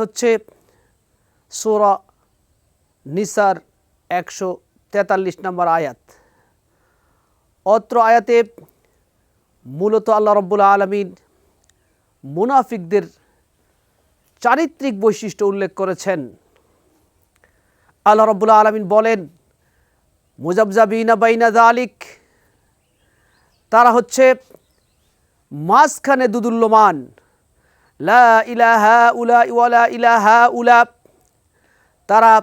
হচ্ছে সোরা নিসার একশো তেতাল্লিশ নম্বর আয়াত। অত্র আয়াতে মূলত আল্লাহ রব্বুল আলমিন মুনাফিকদের চারিত্রিক বৈশিষ্ট্য উল্লেখ করেছেন। আল্লাহ রব্বুল আলমিন বলেন, মুজাবজাবিনা বাইনা দালিক তারা হচ্ছে মাঝখানে দুদুল্যমান লা ইলাহা উলা ওয়ালা ইলাহা উলা তারা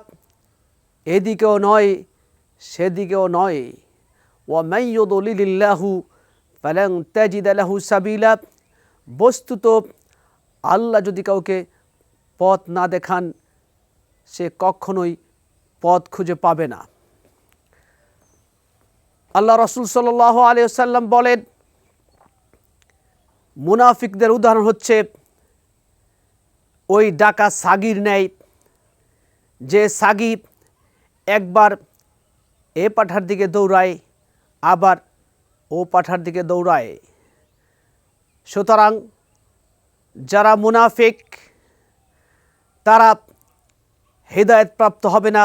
এদিকেও নয়, সেদিকেও নয়। ও মাইয়দলিল্লাহু ফালাং তাজিদালাহু সাবিলা। বস্তুত আল্লাহ যদি কাউকে পথ না দেখান, সে কখনোই পথ খুঁজে পাবে না। আল্লাহ রসুল সাল আলিয়াল্লাম বলেন, মুনাফিকদের উদাহরণ হচ্ছে ওই ডাকা সাগির ন্যায় যে সাগি একবার এ পাঠার দিকে দৌড়ায়, আবার ও পাঠার দিকে দৌড়ায়। সুতরাং যারা মুনাফিক, তারা হৃদায়ত প্রাপ্ত হবে না,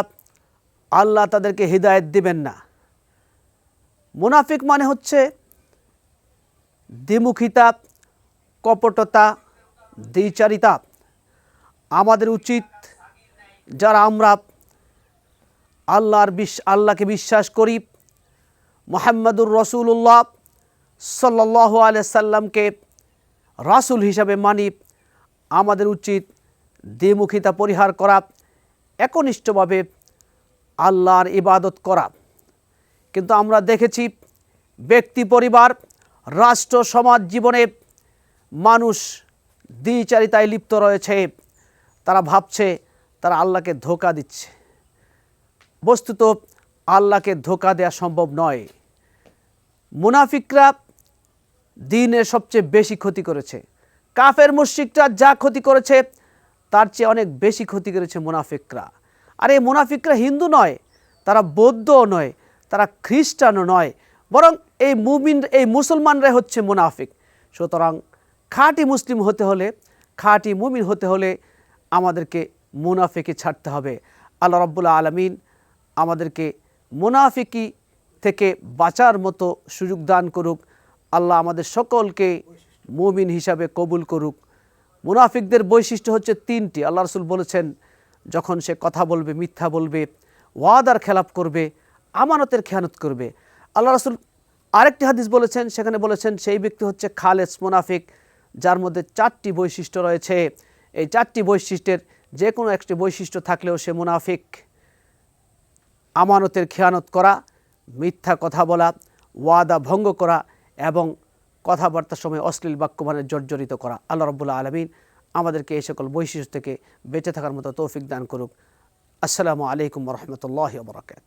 আল্লাহ তাদেরকে হৃদায়ত দিবেন না। মুনাফিক মানে হচ্ছে দ্বিমুখিতা, কপটতা, দ্বিচারিতা। আমাদের উচিত যারা আমরা আল্লাহর বিশ আল্লাহকে বিশ্বাস করি, মোহাম্মদুর রসুল্লাহ সাল্লাহ সাল্লামকে রাসুল হিসাবে মানি, আমাদের উচিত দ্বিমুখিতা পরিহার করা, একনিষ্ঠভাবে আল্লাহর ইবাদত করা। কিন্তু আমরা দেখেছি ব্যক্তি, পরিবার, রাষ্ট্র, সমাজ জীবনে মানুষ দ্বিচারিতায় লিপ্ত রয়েছে। তারা ভাবছে, তারা আল্লাহকে ধোকা দিচ্ছে। বস্তুত, আল্লাহকে ধোকা দেওয়া সম্ভব নয়। মুনাফিকরা দিনের সবচেয়ে বেশি ক্ষতি করেছে। কাফের মুশ্রিকরা যা ক্ষতি করেছে, তার চেয়ে অনেক বেশি ক্ষতি করেছে মুনাফিকরা। আর এই মুনাফিকরা হিন্দু নয়, তারা বৌদ্ধও নয়, তারা খ্রিস্টানও নয়, বরং এই মুমিন, এই মুসলমানরাই হচ্ছে মুনাফিক। সুতরাং খাঁটি মুসলিম হতে হলে, খাঁটি মুমিন হতে হলে আমাদেরকে মুনাফিকে ছাড়তে হবে। আল্লাহ রব্বুল্লা আলমিন আমাদেরকে মুনাফিকি থেকে বাঁচার মতো সুযোগ দান করুক। আল্লাহ আমাদের সকলকে মুমিন হিসাবে কবুল করুক। মুনাফিকদের বৈশিষ্ট্য হচ্ছে তিনটি। আল্লাহ রসুল বলেছেন, যখন সে কথা বলবে, মিথ্যা বলবে, ওয়াদার খেলাপ করবে, আমানতের খেয়ানত করবে। আল্লাহ রসুল আরেকটি হাদিস বলেছেন, সেখানে বলেছেন, সেই ব্যক্তি হচ্ছে খালেস মুনাফিক, যার মধ্যে চারটি বৈশিষ্ট্য রয়েছে। এই চারটি বৈশিষ্ট্যের যে কোনো একটি বৈশিষ্ট্য থাকলেও সে মুনাফিক। আমানতের খেয়ানত করা, মিথ্যা কথা বলা, ওয়াদা ভঙ্গ করা এবং কথাবার্তার সময় অশ্লীল বাক্যবানে জর্জরিত করা। আল্লাহ রব্বুল্লাহ আলমিন আমাদেরকে এই সকল বৈশিষ্ট্য থেকে বেঁচে থাকার মতো তৌফিক দান করুক। আসসালামু আলাইকুম রহমতুল্লাহ বরকাত